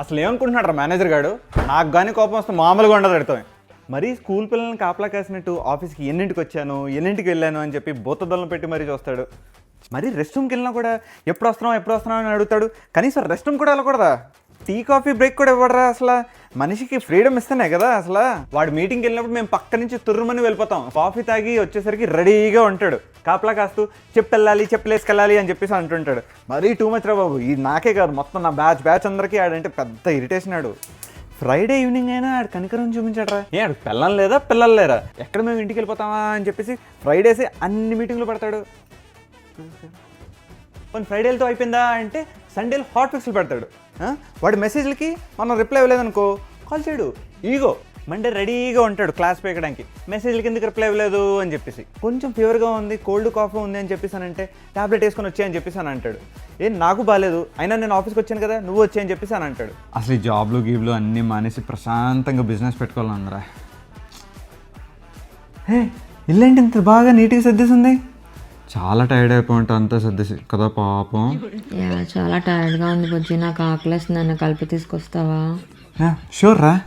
అసలు ఏమనుకుంటున్నాడు రా మేనేజర్ గాడు? నాకు కానీ కోపం వస్తే మామూలుగా ఉండదు అడుగుతాం మరీ స్కూల్ పిల్లల్ని కాపలా కాసినట్టు ఆఫీస్కి ఎన్నింటికి వచ్చాను ఎన్నింటికి వెళ్ళాను అని చెప్పి బూతదొలను పెట్టి మరీ చూస్తాడు. మరి రెస్ట్ రూమ్కి వెళ్ళినా కూడా ఎప్పుడు వస్తున్నావు ఎప్పుడు వస్తున్నావు అని అడుగుతాడు. కనీసం రెస్ట్ రూమ్ కూడా వెళ్ళకూడదా? టీ కాఫీ బ్రేక్ కూడా ఇవ్వడరా అసలు? మనిషికి ఫ్రీడమ్ ఇస్తేనే కదా అసలు? వాడు మీటింగ్కి వెళ్ళినప్పుడు మేము పక్క నుంచి తుర్రుమని వెళ్ళిపోతాం. కాఫీ తాగి వచ్చేసరికి రెడీగా ఉంటాడు. కాపలా కాస్తూ చెప్పెళ్ళాలి చెప్పలేసుకెళ్ళాలి అని చెప్పేసి అంటుంటాడు. మరీ టూ మచ్ రా బాబు. ఇది నాకే కాదు. మొత్తం నా బ్యాచ్ బ్యాచ్ అందరికీ ఆడంటే పెద్ద ఇరిటేషన్ ఆడు. ఫ్రైడే ఈవినింగ్ అయినా ఆడు కనికరం చూపించాడరా. ఏ ఆడు పిల్లలు లేదా? పిల్లలు లేరా? ఎక్కడ మేము ఇంటికి వెళ్ళిపోతామా అని చెప్పేసి ఫ్రైడేసే అన్ని మీటింగ్లు పెడతాడు. కొన్ని ఫ్రైడేలతో అయిపోయిందా అంటే సండేలు హాట్ ఫిక్స్లు పెడతాడు. వాడి మెసేజ్లకి మనం రిప్లై ఇవ్వలేదనుకో కాల్ చేయడు ఈగో మండే రెడీగా ఉంటాడు క్లాస్ పేకడానికి. మెసేజ్లకి ఎందుకు రిప్లై ఇవ్వలేదు అని చెప్పేసి. కొంచెం ఫీవర్గా ఉంది కోల్డ్ కాఫ్ ఉంది అని చెప్పేసానంటే టాబ్లెట్ వేసుకొని వచ్చాయి అని చెప్పేసి అని అంటాడు. ఏం నాకు బాగాలేదు అయినా నేను ఆఫీస్కి వచ్చాను కదా నువ్వు వచ్చాయని చెప్పేసి అని అంటాడు. అసలు ఈ జాబ్లు గీబ్లు అన్నీ మానేసి ప్రశాంతంగా బిజినెస్ పెట్టుకోవాలన్నరా హే ఇల్లేంటి ఇంత బాగా నీట్గా సర్దేసింది? చాలా టైర్డ్ అయిపోయింటా అంతా సర్దేసి. కదా పాపం. యా చాలా టైర్డ్గా ఉంది బుజ్జి. నాకు ఆకలేస్తుంది. నన్ను కలిపి తీసుకొస్తావా? షూర్ రా.